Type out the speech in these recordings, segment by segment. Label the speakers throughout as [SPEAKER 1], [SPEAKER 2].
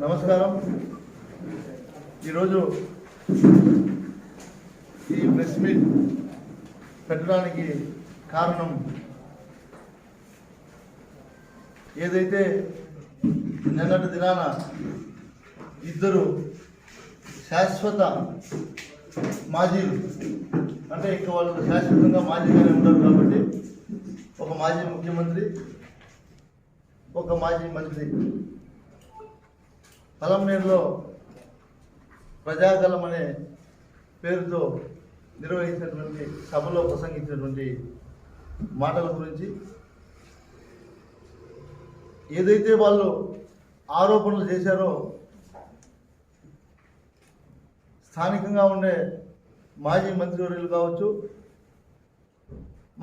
[SPEAKER 1] నమస్కారం. ఈరోజు ఈ ప్రెస్ మీట్ పెట్టడానికి కారణం ఏదైతే నిన్నటి దినాన ఇద్దరు శాశ్వత మాజీలు అంటే ఇంకా వాళ్ళు శాశ్వతంగా మాజీగానే ఉండరు కాబట్టి ఒక మాజీ ముఖ్యమంత్రి ఒక మాజీ మంత్రి. పలంనేరులో ప్రజాగలం అనే పేరుతో నిర్వహించినటువంటి సభలో ప్రసంగించినటువంటి మాటల గురించి ఏదైతే వాళ్ళు ఆరోపణలు చేశారో స్థానికంగా ఉండే మాజీ మంత్రివర్యులు కావచ్చు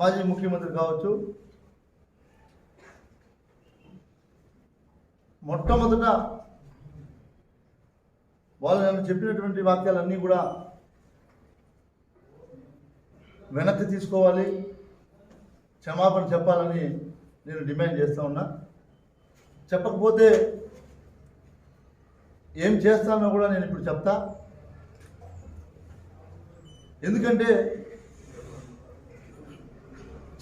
[SPEAKER 1] మాజీ ముఖ్యమంత్రి కావచ్చు మొట్టమొదట వాళ్ళు నన్ను చెప్పినటువంటి వాక్యాలన్నీ కూడా వెనక్కి తీసుకోవాలి క్షమాపణ చెప్పాలని నేను డిమాండ్ చేస్తూ ఉన్నా. చెప్పకపోతే ఏం చేస్తానో కూడా నేను ఇప్పుడు చెప్తా. ఎందుకంటే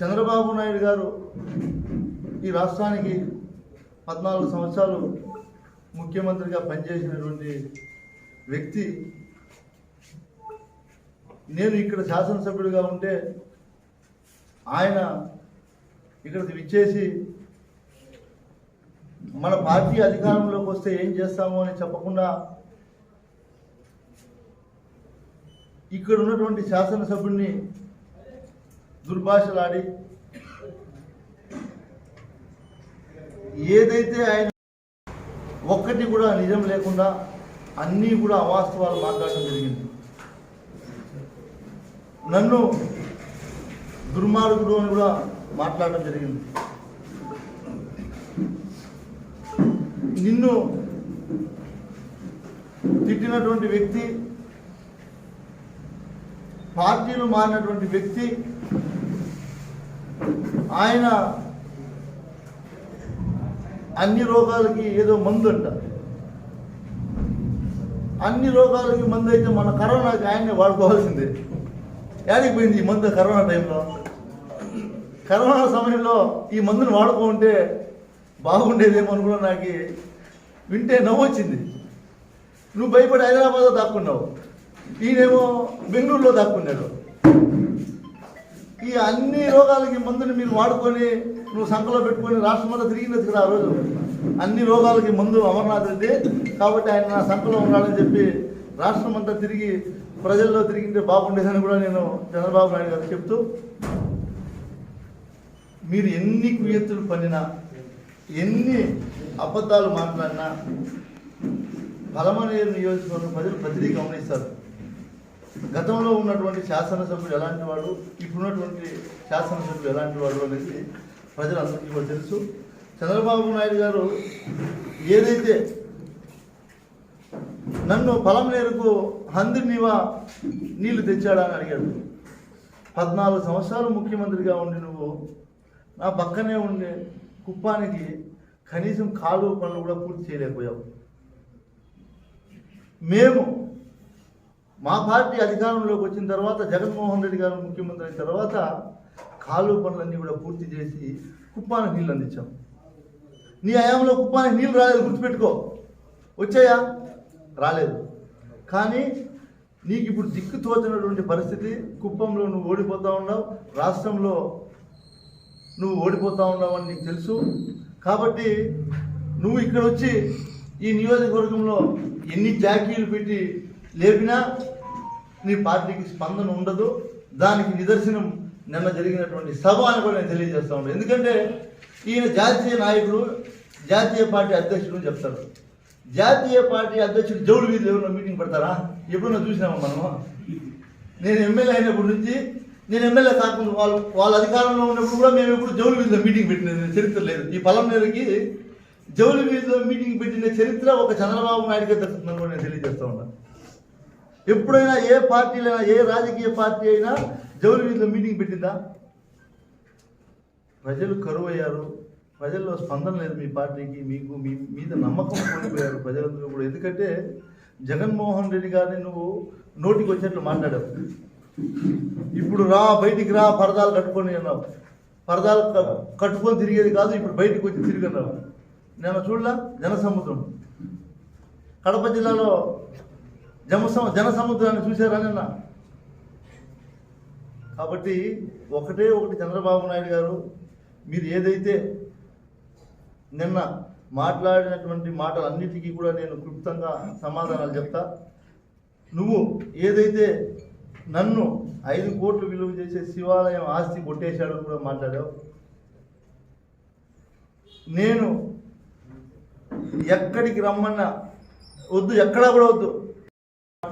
[SPEAKER 1] చంద్రబాబు నాయుడు గారు ఈ రాష్ట్రానికి పద్నాలుగు సంవత్సరాలు ముఖ్యమంత్రిగా పనిచేసినటువంటి వ్యక్తి. నేను ఇక్కడ శాసనసభ్యుడిగా ఉంటే ఆయన ఇక్కడికి విచ్చేసి మన పార్టీ అధికారంలోకి వస్తే ఏం చేస్తామో అని చెప్పకుండా ఇక్కడ ఉన్నటువంటి శాసనసభ్యుడిని దుర్భాషలాడి ఏదైతే ఆయన ఒక్కటి కూడా నిజం లేకుండా అన్నీ కూడా అవాస్తవాలు మాట్లాడటం జరిగింది. నన్ను దుర్మార్గుడు అని కూడా మాట్లాడటం జరిగింది. నిన్ను తిట్టినటువంటి వ్యక్తి పార్టీలు మారినటువంటి వ్యక్తి ఆయన అన్ని రోగాలకి ఏదో మందు అంట. అన్ని రోగాలకి మందు అయితే మన కరోనాకి ఆయన్ని వాడుకోవాల్సిందే. యాడికి పోయింది ఈ మందు కరోనా టైంలో? కరోనా సమయంలో ఈ మందుని వాడుకుంటే బాగుండేదేమో అనుకున్నా కూడా నాకు వింటే నవ్వు వచ్చింది నువ్వు భయపడి హైదరాబాద్లో దాక్కున్నావు. ఈయనేమో బెంగళూరులో దాక్కున్నాడు. ఈ అన్ని రోగాలకి మందుని మీరు వాడుకొని నువ్వు సంఖలో పెట్టుకొని రాష్ట్రమంతా తిరిగినది కదా ఆ రోజు. అన్ని రోగాలకి మందు అమర్నాథ్ రెడ్డి. కాబట్టి ఆయన నా సంఖలో ఉన్నాడని చెప్పి రాష్ట్రం అంతా తిరిగి ప్రజల్లో తిరిగింటే బాగుండేదని కూడా నేను చంద్రబాబు నాయుడు గారు చెప్తూ మీరు ఎన్ని కుయత్తులు పడినా ఎన్ని అబద్ధాలు మాట్లాడినా బలమనేరు నియోజకవర్గం ప్రజలు ప్రతిదీ గమనిస్తారు. గతంలో ఉన్నటువంటి శాసనసభ్యుడు ఎలాంటి వాడు ఇప్పుడున్నటువంటి శాసనసభ్యుడు ఎలాంటి వాడు అనేది ప్రజలందరికీ కూడా తెలుసు. చంద్రబాబు నాయుడు గారు ఏదైతే నన్ను పొలం నేరకు హంది నీవా నీళ్ళు తెచ్చాడా అని అడిగాడు. పద్నాలుగు సంవత్సరాలు ముఖ్యమంత్రిగా ఉండి నువ్వు నా పక్కనే ఉండే కుప్పానికి కనీసం కాలువ పనులు కూడా పూర్తి చేయలేకపోయావు. మేము మా పార్టీ అధికారంలోకి వచ్చిన తర్వాత జగన్మోహన్ రెడ్డి గారు ముఖ్యమంత్రి అయిన తర్వాత కాలువ పనులన్నీ కూడా పూర్తి చేసి కుప్పానికి నీళ్ళు అందించాం. నీ హయాంలో కుప్పానికి నీళ్ళు రాలేదు గుర్తుపెట్టుకో. వచ్చాయా? రాలేదు. కానీ నీకు ఇప్పుడు దిక్కు తోచినటువంటి పరిస్థితి కుప్పంలో నువ్వు ఓడిపోతూ ఉన్నావు రాష్ట్రంలో నువ్వు ఓడిపోతూ ఉన్నావు అని నీకు తెలుసు. కాబట్టి నువ్వు ఇక్కడ వచ్చి ఈ నియోజకవర్గంలో ఎన్ని జాకీలు పెట్టి లేపినా నీ పార్టీకి స్పందన ఉండదు. దానికి నిదర్శనం నిన్న జరిగినటువంటి సభ అని కూడా నేను తెలియజేస్తా ఉన్నాను. ఎందుకంటే ఈయన జాతీయ నాయకుడు జాతీయ పార్టీ అధ్యక్షుడు చెప్తారు. జాతీయ పార్టీ అధ్యక్షుడు జౌడు వీధిలో ఎవరైనా మీటింగ్ పెడతారా? ఎప్పుడన్నా చూసినామా మనము? నేను ఎమ్మెల్యే అయినప్పటి నుంచి నేను ఎమ్మెల్యే కాకుండా వాళ్ళు వాళ్ళ అధికారంలో ఉన్నప్పుడు కూడా మేము ఎప్పుడు జౌలి వీధిలో మీటింగ్ పెట్టిన చరిత్ర లేదు. ఈ పొలం నేలకి జౌలి వీధిలో మీటింగ్ పెట్టిన చరిత్ర ఒక చంద్రబాబు నాయుడుకే దక్కుతుందని కూడా నేను తెలియజేస్తా ఉన్నాను ఎప్పుడైనా ఏ పార్టీలైనా ఏ రాజకీయ పార్టీ అయినా జౌలి వీధిలో మీటింగ్ పెట్టిందా? ప్రజలు కరువు అయ్యారు ప్రజల్లో స్పందన లేదు మీ పార్టీకి మీకు మీ మీద నమ్మకం కోల్పోయారు ప్రజలందరూ కూడా. ఎందుకంటే జగన్మోహన్ రెడ్డి గారిని నువ్వు నోటికి వచ్చినట్లు మాట్లాడావు. ఇప్పుడు రా బయటికి రా పరదాలు కట్టుకొని అన్నావు. పరదాలు కట్టుకొని తిరిగేది కాదు ఇప్పుడు బయటికి వచ్చి తిరిగన్నావు నేను చూడలా? జనసముద్రం. కడప జిల్లాలో జమ జన సముద్రాన్ని చూశారా నిన్న కాబట్టి ఒకటే ఒకటి చంద్రబాబు నాయుడు గారు మీరు ఏదైతే నిన్న మాట్లాడినటువంటి మాటలన్నిటికీ కూడా నేను క్లుప్తంగా సమాధానాలు చెప్తా. నువ్వు ఏదైతే నన్ను ఐదు కోట్లు విలువ చేసే శివాలయం ఆస్తి కొట్టేశాడు కూడా మాట్లాడావు. నేను ఎక్కడికి రమ్మన్నా వద్దు ఎక్కడా కూడా వద్దు.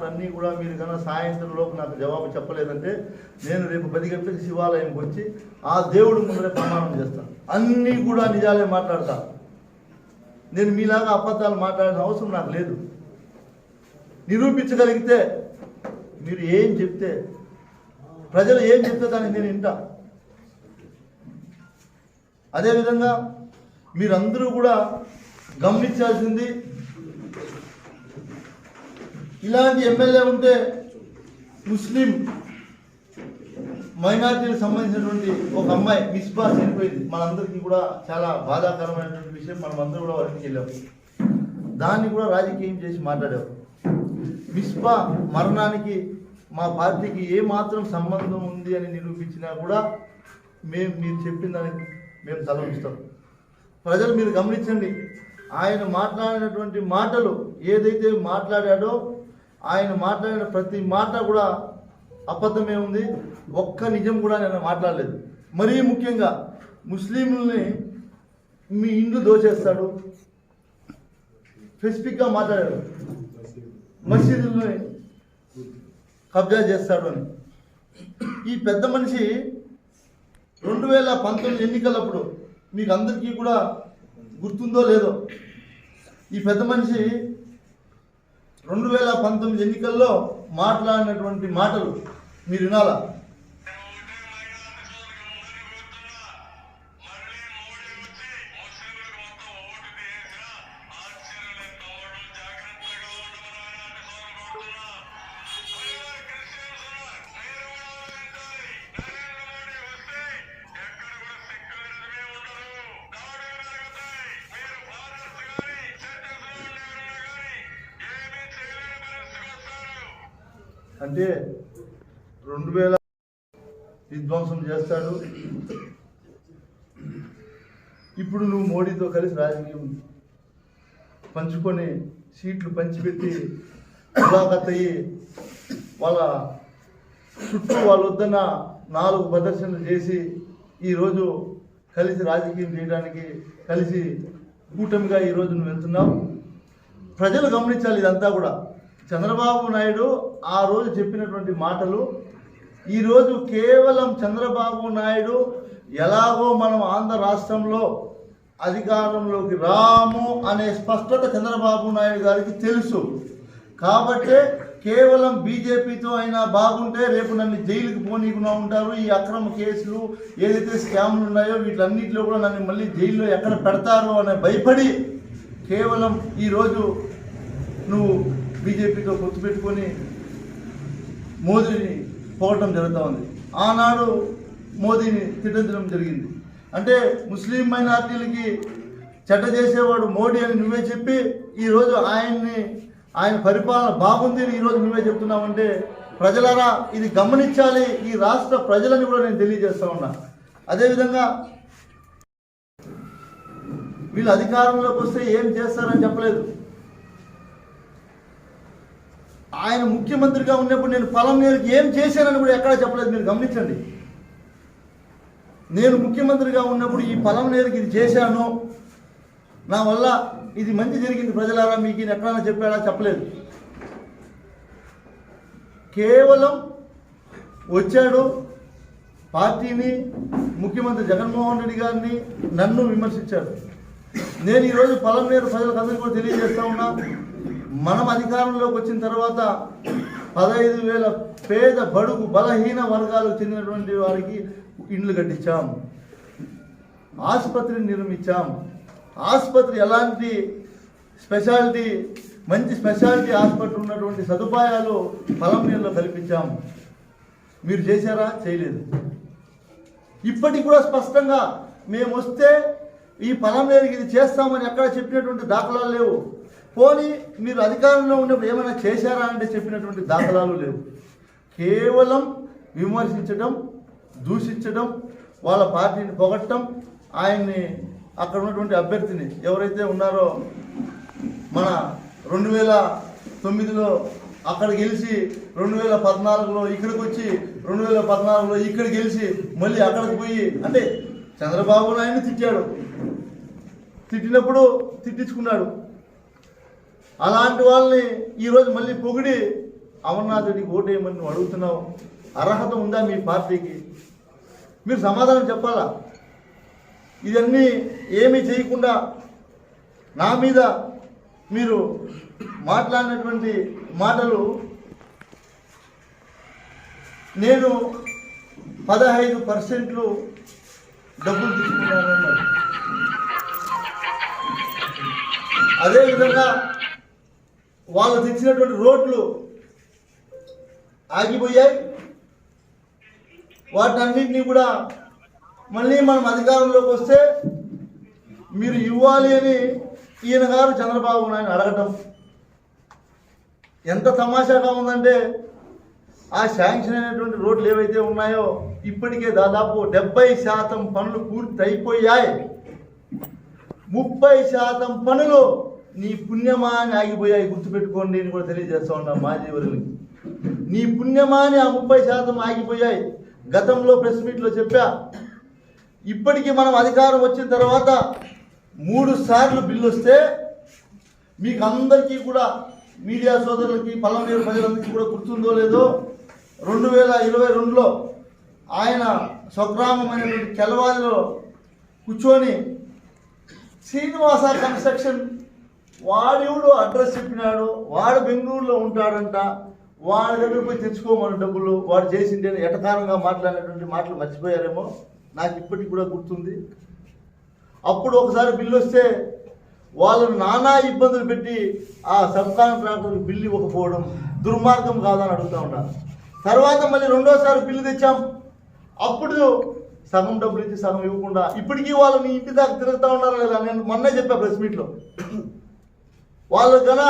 [SPEAKER 1] అన్నీ కూడా మీరు కన్నా సాయంత్రం లోపు నాకు జవాబు చెప్పలేదంటే నేను రేపు పది గంటలకు శివాలయంకి వచ్చి ఆ దేవుడి ముందరే ప్రమాణం చేస్తాను. అన్నీ కూడా నిజాలే మాట్లాడతా. నేను మీలాగా అబద్ధాలు మాట్లాడిన అవసరం నాకు లేదు. నిరూపించగలిగితే మీరు ఏం చెప్తే ప్రజలు ఏం చెప్తే దానికి నేను వింటా. అదేవిధంగా మీరందరూ కూడా గమనించాల్సింది ఇలాంటి ఎమ్మెల్యే ఉంటే ముస్లిం మైనార్టీలకు సంబంధించినటువంటి ఒక అమ్మాయి మిస్బా చనిపోయింది మనందరికీ కూడా చాలా బాధాకరమైనటువంటి విషయం. మనం అందరూ కూడా వారికి వెళ్ళాం. దాన్ని కూడా రాజకీయం చేసి మాట్లాడాము మిస్బా మరణానికి మా పార్టీకి ఏ మాత్రం సంబంధం ఉంది అని నిరూపించినా కూడా మేము మీరు చెప్పిన దానికి మేము తలవిస్తాం ప్రజలు మీరు గమనించండి. ఆయన మాట్లాడినటువంటి మాటలు ఏదైతే మాట్లాడాడో ఆయన మాట్లాడిన ప్రతి మాట కూడా అబద్ధమే ఉంది. ఒక్క నిజం కూడా నేను మాట్లాడలేదు. మరీ ముఖ్యంగా ముస్లింలని మీ ఇండ్లు దోచేస్తాడు. స్పెసిఫిక్గా మాట్లాడాడు. మసీదుల్ని కబ్జా చేస్తాడు అని. ఈ పెద్ద మనిషి రెండు వేల పంతొమ్మిది ఎన్నికలప్పుడు మీకు అందరికీ కూడా గుర్తుందో లేదో ఈ పెద్ద మనిషి రెండు వేల పంతొమ్మిది ఎన్నికల్లో మాట్లాడినటువంటి మాటలు మీరు వినాలా? అంటే రెండు వేల విధ్వంసం చేస్తాడు. ఇప్పుడు నువ్వు మోడీతో కలిసి రాజకీయం పంచుకొని సీట్లు పంచిపెట్టి ములాఖత్ అయ్యి వాళ్ళ చుట్టూ వాళ్ళ వద్దన్న నాలుగు ప్రదర్శనలు చేసి ఈరోజు కలిసి రాజకీయం చేయడానికి కలిసి కూటమిగా ఈరోజు నువ్వు వెళ్తున్నావు. ప్రజలు గమనించాలి ఇదంతా కూడా. చంద్రబాబు నాయుడు ఆ రోజు చెప్పినటువంటి మాటలు ఈరోజు కేవలం చంద్రబాబు నాయుడు ఎలాగో మనం ఆంధ్ర రాష్ట్రంలో అధికారంలోకి రాము అనే స్పష్టత చంద్రబాబు నాయుడు గారికి తెలుసు. కాబట్టే కేవలం బీజేపీతో అయినా బాగుంటే రేపు నన్ను జైలుకి పోనీకుండా ఉంటారు. ఈ అక్రమ కేసులు ఏదైతే స్కామ్లు ఉన్నాయో వీటన్నిటిలో కూడా నన్ను మళ్ళీ జైల్లో ఎక్కడ పెడతారు అనే భయపడి కేవలం ఈరోజు నువ్వు బీజేపీతో పొత్తు పెట్టుకొని మోదీని పోవటం జరుగుతూ ఉంది. ఆనాడు మోదీని తిట్టించడం జరిగింది. అంటే ముస్లిం మైనార్టీలకి చెడ్డ చేసేవాడు మోడీ అని నువ్వే చెప్పి ఈరోజు ఆయన్ని ఆయన పరిపాలన బాగుంది అని ఈరోజు నువ్వే చెప్తున్నావంటే ప్రజలారా ఇది గమనించాలి. ఈ రాష్ట్ర ప్రజలని కూడా నేను తెలియజేస్తా ఉన్నా. అదేవిధంగా వీళ్ళు అధికారంలోకి వస్తే ఏం చేస్తారని చెప్పలేదు. ఆయన ముఖ్యమంత్రిగా ఉన్నప్పుడు నేను పొలం నేలకు ఏం చేశానని కూడా ఎక్కడా చెప్పలేదు. మీరు గమనించండి. నేను ముఖ్యమంత్రిగా ఉన్నప్పుడు ఈ ఫలం నేలకు ఇది చేశాను. నా వల్ల ఇది మంచి జరిగింది ప్రజలారా మీకు ఈయన ఎక్కడైనా చెప్పాడా? చెప్పలేదు. కేవలం వచ్చాడు పార్టీని ముఖ్యమంత్రి జగన్మోహన్ రెడ్డి గారిని నన్ను విమర్శించాడు. నేను ఈరోజు పొలం నేరు ప్రజలకు అందరికీ కూడా తెలియజేస్తా ఉన్నా. మనం అధికారంలోకి వచ్చిన తర్వాత పదహైదు వేల పేద బడుగు బలహీన వర్గాలకు చెందినటువంటి వారికి ఇండ్లు కట్టించాం. ఆసుపత్రిని నిర్మించాం. ఆసుపత్రి ఎలాంటి స్పెషాలిటీ మంచి స్పెషాలిటీ ఆసుపత్రి ఉన్నటువంటి సదుపాయాలు పొలంనీళ్ళలో కల్పించాం. మీరు చేశారా? చేయలేదు. ఇప్పటికి కూడా స్పష్టంగా మేము వస్తే ఈ పొలంనేరుకి ఇది చేస్తామని ఎక్కడ చెప్పినటువంటి దాఖలాలు లేవు. పోనీ మీరు అధికారంలో ఉన్నప్పుడు ఏమైనా చేశారా అంటే చెప్పినటువంటి దాఖలాలు లేవు. కేవలం విమర్శించడం దూషించడం వాళ్ళ పార్టీని పొగట్టడం ఆయన్ని అక్కడ ఉన్నటువంటి అభ్యర్థిని ఎవరైతే ఉన్నారో మన రెండు వేల తొమ్మిదిలో అక్కడ గెలిచి రెండు వేల పద్నాలుగులో ఇక్కడికి వచ్చి రెండు వేల పద్నాలుగులో ఇక్కడ గెలిచి మళ్ళీ అక్కడికి పోయి అంటే చంద్రబాబు నాయుడు తిట్టాడు. తిట్టినప్పుడు తిట్టించుకున్నాడు. అలాంటి వాళ్ళని ఈరోజు మళ్ళీ పొగిడి అమర్నాథుడికి ఓటేయమని నువ్వు అడుగుతున్నావు. అర్హత ఉందా మీ పార్టీకి? మీరు సమాధానం చెప్పాలా? ఇవన్నీ ఏమీ చేయకుండా నా మీద మీరు మాట్లాడినటువంటి మాటలు నేను పదహైదు పర్సెంట్లు డబ్బులు తీసుకున్నాను అన్నారు. అదేవిధంగా వాళ్ళు తెచ్చినటువంటి రోడ్లు ఆగిపోయాయి. వాటన్నింటినీ కూడా మళ్ళీ మనం అధికారంలోకి వస్తే మీరు ఇవ్వాలి అని ఈయన గారు చంద్రబాబు నాయుడు అడగటం. ఎంత తమాషాగా ఉందంటే ఆ శాంక్షన్ అయినటువంటి రోడ్లు ఏవైతే ఉన్నాయో ఇప్పటికే దాదాపు డెబ్బై శాతం పనులు పూర్తి అయిపోయాయి ముప్పై శాతం పనులు నీ పుణ్యమా అని ఆగిపోయాయి గుర్తుపెట్టుకోండి నేను కూడా తెలియజేస్తా ఉన్నా మాజీ వర్గులకి. నీ పుణ్యమా అని ఆ ముప్పై శాతం ఆగిపోయాయి. గతంలో ప్రెస్ మీట్లో చెప్పా ఇప్పటికీ మనం అధికారం వచ్చిన తర్వాత మూడు సార్లు బిల్లు వస్తే మీకు అందరికీ కూడా మీడియా సోదరులకి పల్లవనేరు ప్రజలందరికీ కూడా గుర్తుందో లేదో రెండు వేల ఇరవై రెండులో ఆయన స్వగ్రామమైనటువంటి కెలవాలిలో కూర్చొని శ్రీనివాస కన్స్ట్రక్షన్ వాడెవడు అడ్రస్ చెప్పినాడు వాడు బెంగళూరులో ఉంటాడంట వాడి దగ్గర పోయి తెచ్చుకోమని డబ్బులు వాడు చేసిండే ఎటకారంగా మాట్లాడినటువంటి మాటలు మర్చిపోయారేమో నాకు ఇప్పటికి కూడా గుర్తుంది. అప్పుడు ఒకసారి బిల్లు వస్తే వాళ్ళను నానా ఇబ్బందులు పెట్టి ఆ సబ్ కాంట్రాక్టర్కి బిల్లు ఇవ్వకపోవడం దుర్మార్గం కాదని అడుగుతూ ఉన్నాను తర్వాత మళ్ళీ రెండోసారి బిల్లు తెచ్చాం. అప్పుడు సగం డబ్బులు ఇచ్చి సగం ఇవ్వకుండా ఇప్పటికీ వాళ్ళు నీ ఇంటి దాకా తిరుగుతూ ఉన్నారా లేదా? నేను మొన్నే చెప్పా ప్రెస్ మీట్లో. వాళ్ళు గన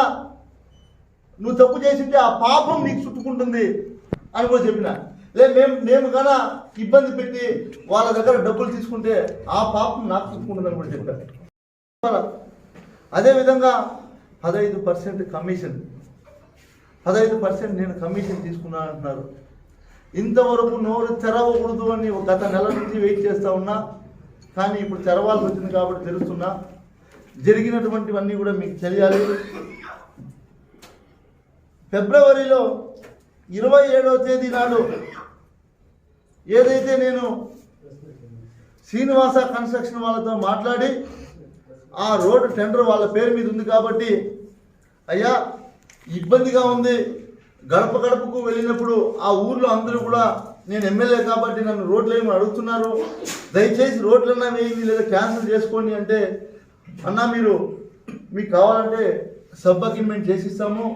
[SPEAKER 1] నువ్వు తప్పు చేసింటే ఆ పాపం నీకు చుట్టుకుంటుంది అని కూడా చెప్పిన. లే మేము మేము గన ఇబ్బంది పెట్టి వాళ్ళ దగ్గర డబ్బులు తీసుకుంటే ఆ పాపం నాకు చుట్టుకుంటుంది అని కూడా చెప్పాను. అదేవిధంగా పదహైదు పర్సెంట్ కమిషన్ పదహైదు పర్సెంట్ నేను కమిషన్ తీసుకున్నాను అంటున్నారు. ఇంతవరకు నోరు తెరవకూడదు అని గత నెల నుంచి వెయిట్ చేస్తూ ఉన్నా కానీ ఇప్పుడు తెరవాల్సి వచ్చింది కాబట్టి తెలుస్తున్నా. జరిగినటువంటివన్నీ కూడా మీకు తెలియాలి. ఫిబ్రవరిలో ఇరవై ఏడవ తేదీ నాడు ఏదైతే నేను శ్రీనివాస కన్స్ట్రక్షన్ వాళ్ళతో మాట్లాడి ఆ రోడ్డు టెండర్ వాళ్ళ పేరు మీద ఉంది కాబట్టి అయ్యా ఇబ్బందిగా ఉంది. గడప గడపకు వెళ్ళినప్పుడు ఆ ఊర్లో అందరూ కూడా నేను ఎమ్మెల్యే కాబట్టి నన్ను రోడ్లు ఏమి అడుగుతున్నారు. దయచేసి రోడ్లన్నా వేయండి లేదా క్యాన్సిల్ చేసుకోండి అంటే అన్నా మీరు మీకు కావాలంటే సబ్ అగ్రిమెంట్ చేసిస్తాము.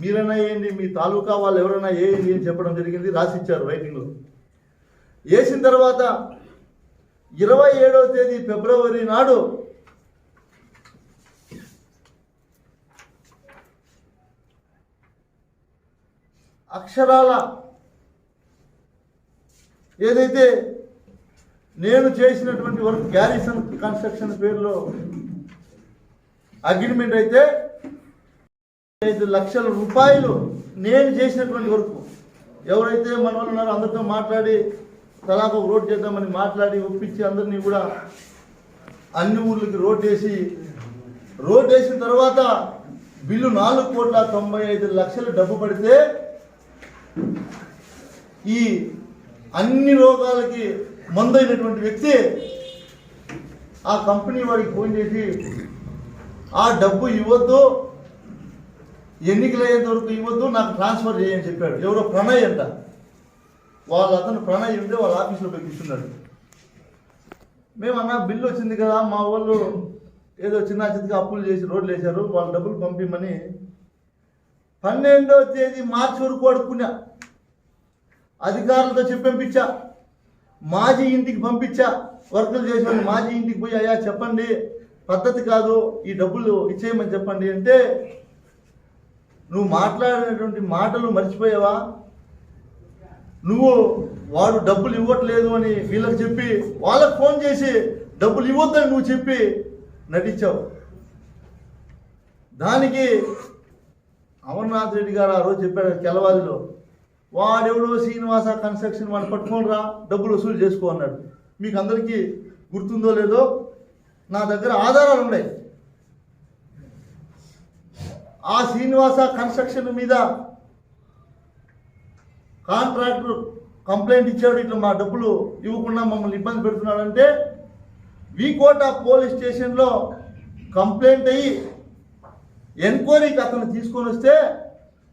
[SPEAKER 1] మీరైనా వేయండి మీ తాలూకా వాళ్ళు ఎవరైనా వేయండి అని చెప్పడం జరిగింది రాసిచ్చారు రైటింగ్లో వేసిన తర్వాత ఇరవై ఏడవ తేదీ ఫిబ్రవరి నాడు అక్షరాల ఏదైతే నేను చేసినటువంటి వర్క్ గ్యారిసన్ కన్స్ట్రక్షన్ పేరులో అగ్రిమెంట్ అయితే ఐదు లక్షల రూపాయలు నేను చేసినటువంటి వరకు ఎవరైతే మన వాళ్ళు ఉన్నారో అందరితో మాట్లాడి తలాక ఒక రోడ్ చేద్దామని మాట్లాడి ఒప్పించి అందరినీ కూడా అన్ని ఊర్లకి రోడ్ వేసి రోడ్ వేసిన తర్వాత బిల్లు నాలుగు కోట్ల తొంభై ఐదు లక్షలు డబ్బు పడితే ఈ అన్ని రోగాలకి మందైనటువంటి వ్యక్తి ఆ కంపెనీ వాడికి ఫోన్ చేసి ఆ డబ్బు ఇవ్వద్దు ఎన్నికలయ్యేంత వరకు ఇవ్వద్దు నాకు ట్రాన్స్ఫర్ చేయని చెప్పాడు. ఎవరో ప్రణయ్ అంట. వాళ్ళ అతను ప్రణయ్ ఉంటే వాళ్ళ ఆఫీస్లో పోయి కూర్చున్నాడు. మేమన్నా బిల్లు వచ్చింది కదా మా వాళ్ళు ఏదో చిన్న చిన్నగా అప్పులు చేసి రోడ్లు వేశారు వాళ్ళ డబ్బులు పంపిమని పన్నెండో తేదీ మార్చి వరకు అడుక్కున్నా. అధికారులతో చెప్పంపించా. మాజీ ఇంటికి పంపించా. వర్కులు చేసిన మాజీ ఇంటికి పోయి అయ్యా చెప్పండి. పద్ధతి కాదు ఈ డబ్బులు ఇచ్చేయమని చెప్పండి అంటే నువ్వు మాట్లాడినటువంటి మాటలు మర్చిపోయావా? నువ్వు వాడు డబ్బులు ఇవ్వట్లేదు అని వీళ్ళకి చెప్పి వాళ్ళకి ఫోన్ చేసి డబ్బులు ఇవ్వద్దని నువ్వు చెప్పి నటించావు. దానికి అమర్నాథ్ రెడ్డి గారు ఆ రోజు చెప్పాడు కెలవాదిలో వాడెవడో శ్రీనివాస కన్స్ట్రక్షన్ వాడు పట్టుకొని రా డబ్బులు వసూలు చేసుకో అన్నాడు. మీకు అందరికీ గుర్తుందో లేదో నా దగ్గర ఆధారాలు ఉన్నాయి. ఆ శ్రీనివాస కన్స్ట్రక్షన్ మీద కాంట్రాక్టర్ కంప్లైంట్ ఇచ్చాడు ఇట్లా మా డబ్బులు ఇవ్వకుండా మమ్మల్ని ఇబ్బంది పెడుతున్నాడంటే వికోట పోలీస్ స్టేషన్లో కంప్లైంట్ అయ్యి ఎంక్వైరీకి అతను తీసుకొని వస్తే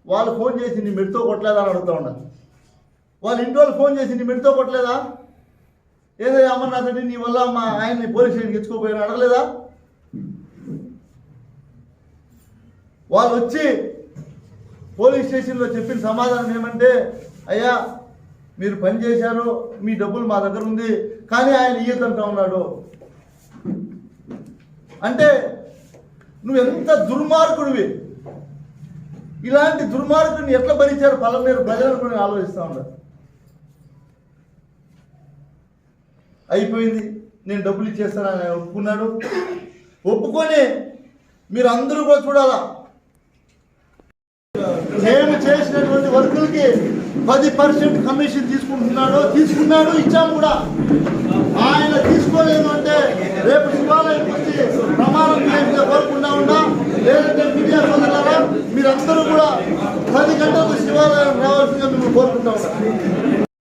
[SPEAKER 1] వాళ్ళు ఫోన్ చేసి నీ మెడితో కొట్టలేదా? అని అడుగుతా ఉన్నారు. వాళ్ళ ఇంటి వాళ్ళు ఫోన్ చేసి నీ మెడితో కొట్టలేదా? ఏదో అమర్నాథ్ రెడ్డి నీ వల్ల మా ఆయన్ని పోలీస్ స్టేషన్కి ఎచ్చుకోపోయారు అడగలేదా? వాళ్ళు వచ్చి పోలీస్ స్టేషన్లో చెప్పిన సమాధానం ఏమంటే అయ్యా మీరు పని చేశారు మీ డబ్బులు మా దగ్గర ఉంది కానీ ఆయన ఇయ్యదంటా ఉన్నాడు. అంటే నువ్వు ఎంత దుర్మార్గుడివి. ఇలాంటి దుర్మార్గుడిని ఎట్లా భరించారు పలమనేరు ప్రజలను కూడా ఆలోచిస్తా ఉన్నారు అయిపోయింది. నేను డబ్బులు ఇచ్చేస్తానని ఒప్పుకున్నాడు. ఒప్పుకొని మీరు అందరూ కూడా చూడాలా? మేము చేసినటువంటి వర్కులకి పది పర్సెంట్ కమిషన్ తీసుకుంటున్నాడు. తీసుకున్నాడు ఇచ్చాము కూడా. ఆయన తీసుకోలేదు అంటే రేపు శివాలయం వచ్చి ప్రమాణం చేసిన కోరకుండా ఉన్నా లేదంటే మీడియా సోదరులారా మీరందరూ కూడా పది గంటలకు శివాలయం రావాల్సిందిగా మేము కోరుకుంటా ఉన్నాం.